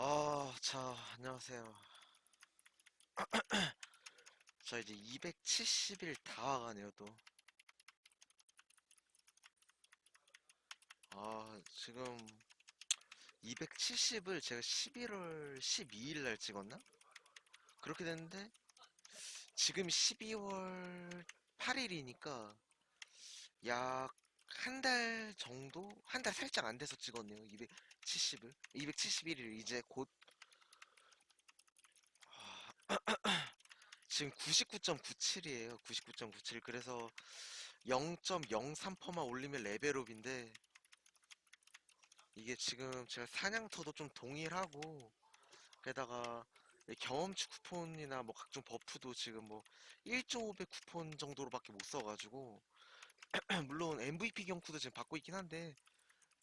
아, 자, 안녕하세요. 자, 이제 270일 다 와가네요, 또. 아, 지금 270을 제가 11월 12일 날 찍었나? 그렇게 됐는데, 지금 12월 8일이니까 약 한 달 정도? 한 달 살짝 안 돼서 찍었네요, 270을. 271일 이제 곧 지금 99.97이에요. 99.97. 그래서 0.03%만 올리면 레벨업인데 이게 지금 제가 사냥터도 좀 동일하고 게다가 이 경험치 쿠폰이나 뭐 각종 버프도 지금 뭐 1.5배 쿠폰 정도로밖에 못 써가지고 물론 MVP 경쿠도 지금 받고 있긴 한데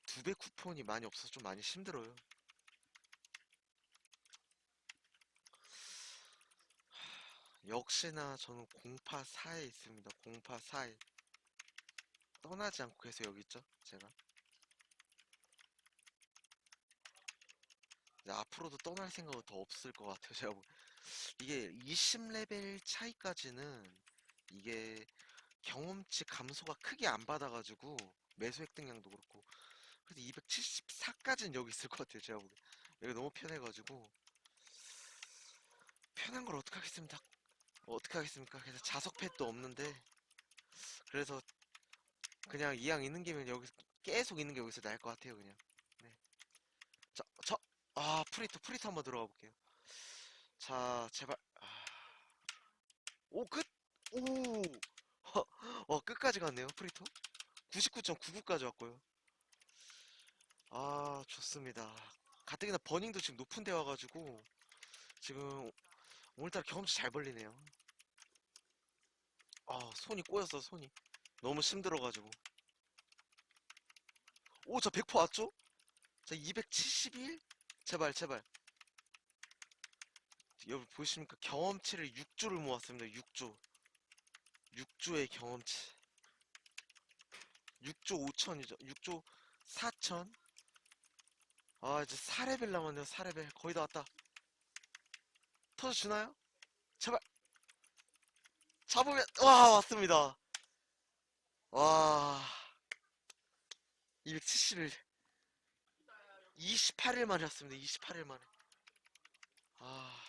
두 배 쿠폰이 많이 없어서 좀 많이 힘들어요. 역시나 저는 공파 4에 있습니다. 공파 4에 떠나지 않고 계속 여기 있죠. 제가 앞으로도 떠날 생각은 더 없을 것 같아요. 제가 보- 이게 20레벨 차이까지는 이게 경험치 감소가 크게 안 받아가지고 매수 획득량도 그렇고 그래서 274까지는 여기 있을 것 같아요. 제가 보기 여기 너무 편해가지고 편한 걸 어떻게 하겠습니까? 어떻게 하겠습니까? 그래서 자석 팻도 없는데 그래서 그냥 이왕 있는 김에 여기서 계속 있는 게 여기서 나을 것 같아요. 그냥 네. 자, 저, 아 프리토 프리토 한번 들어가 볼게요. 자, 제발. 아... 오 끝. 오. 어 끝까지 갔네요. 프리토. 99.99까지 왔고요. 아 좋습니다. 가뜩이나 버닝도 지금 높은 데 와가지고 지금 오늘따라 경험치 잘 벌리네요. 아 손이 꼬였어 손이 너무 힘들어가지고. 오 저 100% 왔죠? 자 271? 제발 제발. 여기 보이십니까? 경험치를 6조를 모았습니다. 6조. 6조의 경험치. 6조 5천이죠. 6조 4천. 아 이제 4레벨 남았네요. 4레벨 거의 다 왔다. 터져주나요? 제발. 잡으면 와 왔습니다. 와 271. 28일 만에 왔습니다. 28일 만에. 아.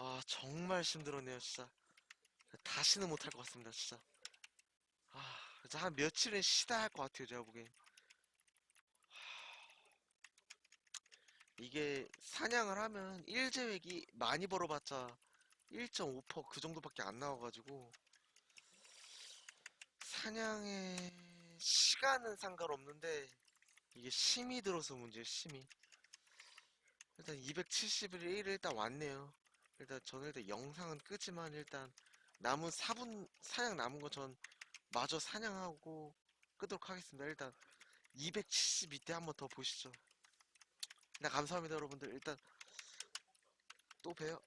아, 정말 힘들었네요, 진짜. 다시는 못할 것 같습니다, 진짜. 아, 이제 한 며칠은 쉬다 할 것 같아요, 제가 보기엔. 이게 사냥을 하면 1제획이 많이 벌어봤자 1.5%그 정도밖에 안 나와가지고 사냥의 시간은 상관없는데 이게 심이 들어서 문제예요, 심이. 일단 271일 일단 왔네요. 일단 저는 일단 영상은 끄지만 일단 남은 4분 사냥 남은 거 전 마저 사냥하고 끄도록 하겠습니다. 일단 272대 한번 더 보시죠. 네, 감사합니다, 여러분들. 일단 또 봬요.